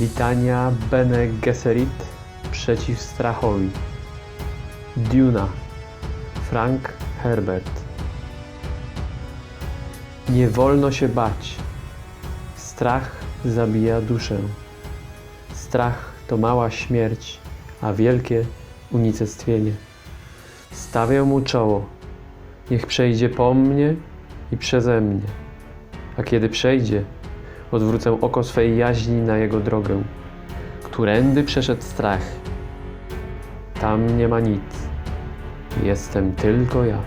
Litania Bene Gesserit przeciw strachowi. Duna. Frank Herbert. Nie wolno się bać. Strach zabija duszę. Strach to mała śmierć, a wielkie unicestwienie. Stawię mu czoło. Niech przejdzie po mnie i przeze mnie. A kiedy przejdzie, odwrócę oko swej jaźni na jego drogę. Którędy przeszedł strach? Tam nie ma nic. Jestem tylko ja.